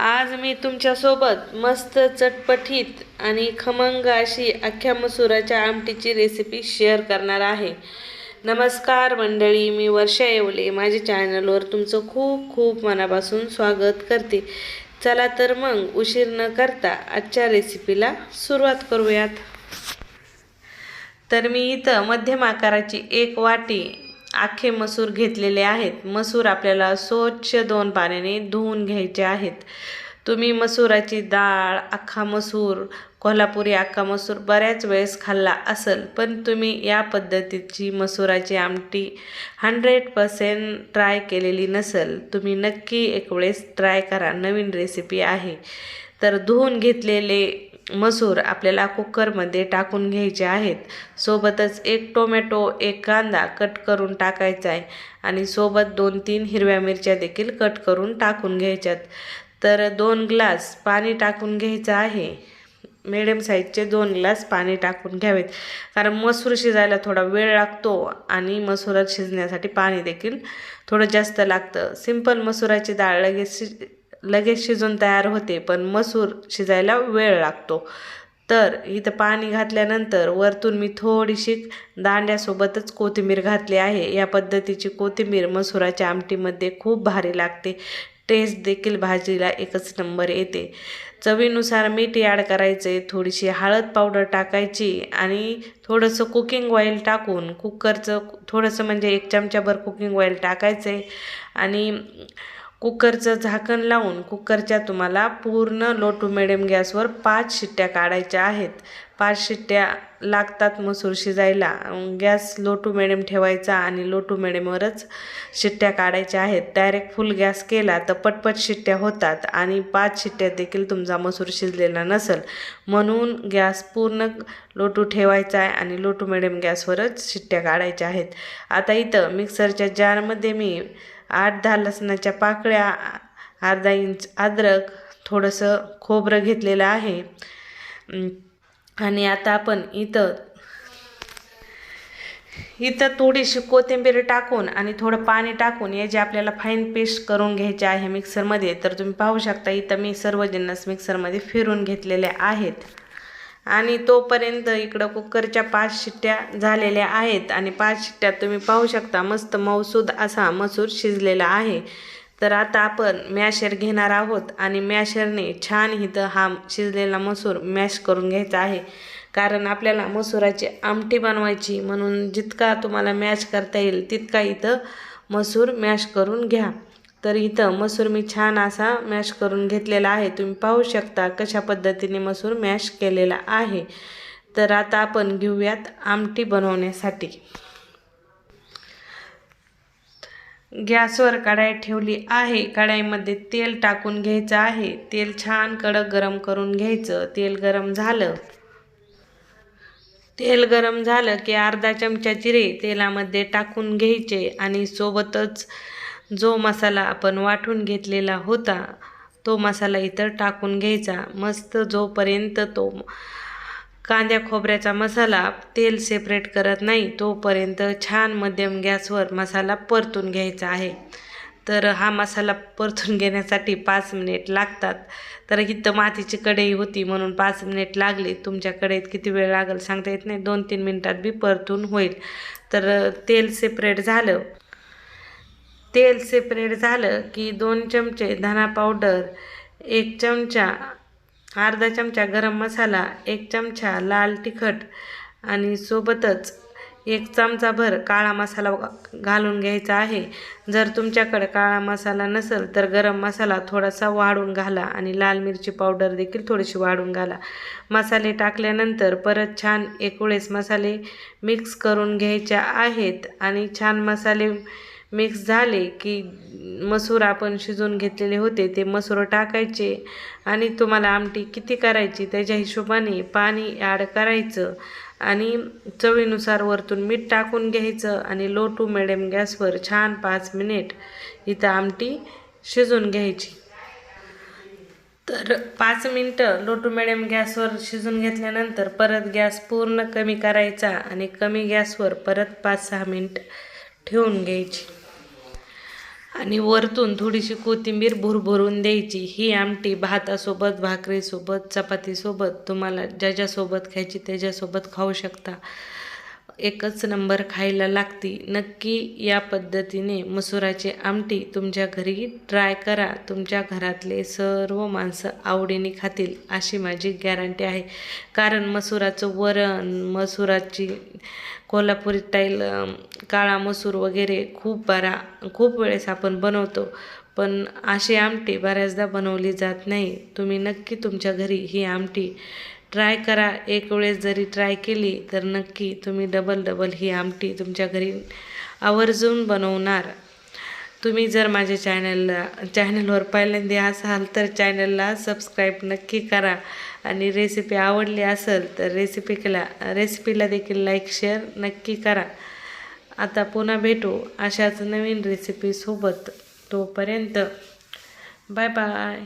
आज मी तुमच्यासोबत मस्त चटपटीत आणि खमंग अशी अख्ख्या मसुराच्या आमटीची रेसिपी शेअर करणार आहे. नमस्कार मंडळी मी वर्षा येवले. माझ्या चॅनलवर तुमचं खूप खूप मनापासून स्वागत करते. चला तर मग उशीर न करता आजच्या रेसिपीला सुरुवात करूयात. तर मी इथं मध्यम आकाराची एक वाटी आखे मसूर घेतलेले आहेत. मसूर आपल्याला स्वच्छ दोन पाण्याने धुवून घ्यायचे आहेत. तुम्ही मसुराची डाळ अख्खा मसूर कोल्हापुरी अख्खा मसूर बऱ्याच वेळेस खाल्ला असेल पण तुम्ही या पद्धतीची मसुराची आमटी हंड्रेड पर्सेंट ट्राय केलेली नसेल तुम्ही नक्की एक वेळेस ट्राय करा. नवीन रेसिपी आहे. तर धुवून घेतलेले मसूर आपल्याला कुकरमध्ये टाकून घ्यायचे आहेत. सोबतच एक टोमॅटो एक कांदा कट करून टाकायचा आहे आणि सोबत दोन तीन हिरव्या मिरच्या देखील कट करून टाकून घ्यायच्यात. तर दोन ग्लास पाणी टाकून घ्यायचं आहे. मिडियम साईजचे दोन ग्लास पाणी टाकून घ्यावेत. कारण मसूर शिजायला थोडा वेळ लागतो आणि मसुरात शिजण्यासाठी पाणी देखील थोडं जास्त लागतं. सिंपल मसुराची डाळ लगेच शिज लगेच शिजून तयार होते पण मसूर शिजायला वेळ लागतो. तर इथं पाणी घातल्यानंतर वरतून मी थोडीशी दांड्यासोबतच कोथिंबीर घातली आहे. या पद्धतीची कोथिंबीर मसुराच्या आमटीमध्ये खूप भारी लागते. टेस्ट देखील भाजीला एकच नंबर येते. चवीनुसार मीठ ॲड करायचे थोडीशी हळद पावडर टाकायची आणि थोडंसं कुकिंग ऑइल टाकून कुकरचं थोडंसं म्हणजे एक चमच्याभर कुकिंग ऑइल टाकायचे आणि कुकरचं झाकण लावून कुकरच्या तुम्हाला पूर्ण लो टू मिडियम गॅसवर पाच शिट्ट्या काढायच्या आहेत. पाच शिट्ट्या लागतात मसूर शिजायला. गॅस लो टू मिडियम ठेवायचा आणि लो टू मिडियमवरच शिट्ट्या काढायच्या आहेत. डायरेक्ट फुल गॅस केला तर पटपट शिट्ट्या होतात आणि पाच शिट्ट्या देखील तुमचा मसूर शिजलेला नसेल. म्हणून गॅस पूर्ण लो टू ठेवायचा आहे आणि लो टू मिडियम गॅसवरच शिट्ट्या काढायच्या आहेत. आता इथं मिक्सरच्या जारमध्ये मी आठ दहा लसणाच्या पाकळ्या अर्धा इंच अद्रक थोडंसं खोबरं घेतलेलं आहे. आणि आता आपण इथं इथं थोडीशी कोथिंबीर टाकून आणि थोडं पाणी टाकून याची आपल्याला फाईन पेस्ट करून घ्यायचे आहे मिक्सरमध्ये तर तुम्ही पाहू शकता इथं मी सर्व जिन्नस मिक्सरमध्ये फिरून घेतलेले आहेत. आणि तोपर्यंत इकडं कुकरच्या पाच शिट्ट्या झालेल्या आहेत. आणि पाच शिट्ट्यात तुम्ही पाहू शकता मस्त मौसूद असा मसूर शिजलेला आहे. तर आता आपण मॅशर घेणार आहोत आणि मॅशरने छान इथं हा शिजलेला मसूर मॅश करून घ्यायचा आहे. कारण आपल्याला मसुराची आमटी बनवायची म्हणून जितका तुम्हाला मॅश करता येईल तितका इथं मसूर मॅश करून घ्या. तर इथं मसूर मी छान असा मॅश करून घेतलेला आहे. तुम्ही पाहू शकता कशा पद्धतीने मसूर मॅश केलेला आहे. तर आता आपण घेऊयात आमटी बनवण्यासाठी. गॅसवर कढाई ठेवली आहे. कढाईमध्ये तेल टाकून घ्यायचं आहे. तेल छान कडक गरम करून घ्यायचं. तेल गरम झालं. तेल गरम झालं की अर्धा चमचा जिरे तेलामध्ये टाकून घ्यायचे आणि सोबतच जो मसाला आपण वाटून घेतलेला होता तो मसाला इतर टाकून घ्यायचा. मस्त जोपर्यंत तो कांद्या खोबऱ्याचा मसाला तेल सेपरेट करत नाही तोपर्यंत छान मध्यम गॅसवर मसाला परतून घ्यायचा आहे. तर हा मसाला परतून घेण्यासाठी पाच मिनिट लागतात. तर इथं मातीची कढई होती म्हणून पाच मिनिट लागली. तुमच्या कढईत किती वेळ लागेल सांगता येत नाही. दोन तीन मिनटात बी परतून होईल. तर तेल सेपरेट झालं. तेल सेपरेट झालं की दोन चमचे धना पावडर एक चमचा अर्धा चमचा गरम मसाला एक चमचा लाल तिखट आणि सोबतच एक चमचाभर काळा मसाला घालून घ्यायचा आहे. जर तुमच्याकडे काळा मसाला नसेल तर गरम मसाला थोडासा वाढून घाला आणि लाल मिरची पावडर देखील थोडीशी वाढून घाला. मसाले टाकल्यानंतर परत छान वेळेस मसाले मिक्स करून घ्यायच्या आहेत आणि छान मसाले मिक्स झाले की मसूर आपण शिजून घेतलेले होते ते मसूर टाकायचे आणि तुम्हाला आमटी किती करायची त्याच्या हिशोबाने पाणी ॲड करायचं आणि चवीनुसार वरतून मीठ टाकून घ्यायचं आणि लो टू मिडियम गॅसवर छान पाच मिनिट इथं आमटी शिजून घ्यायची. तर पाच मिनटं लो टू मिडियम गॅसवर शिजून घेतल्यानंतर परत गॅस पूर्ण कमी करायचा आणि कमी गॅसवर परत पाच सहा मिनट ठेवून घ्यायची. आणि वरतून थोडीशी कोथिंबीर भुरभरून द्यायची. ही आमटी भातासोबत भाकरीसोबत चपातीसोबत तुम्हाला ज्याच्यासोबत खायची त्याच्यासोबत खाऊ शकता. एकच नंबर खायला लागती. नक्की या पद्धतीने मसुराची आमटी तुमच्या घरी ट्राय करा. तुमच्या घरातले सर्व माणसं आवडीने खातील अशी माझी गॅरंटी आहे. कारण मसुराचं वरण मसुराची कोल्हापुरी टाईल काळा मसूर वगैरे खूप बरा खूप वेळेस आपण बनवतो. पण अशी आमटी बऱ्याचदा बनवली जात नाही. तुम्ही नक्की तुमच्या घरी ही आमटी ट्राय करा. एक वेळेस जरी ट्राय केली तर नक्की तुम्ही डबल डबल ही आमटी तुमच्या घरी आवर्जून बनवणार. तुम्ही जर माझ्या चॅनलला चॅनलवर पहिल्यांदा असाल तर चॅनलला सबस्क्राईब नक्की करा. आणि रेसिपी आवडली असेल तर रेसिपीला रेसिपीला देखील लाईक शेअर नक्की करा. आता पुन्हा भेटू अशाच नवीन रेसिपीसोबत तोपर्यंत बाय बाय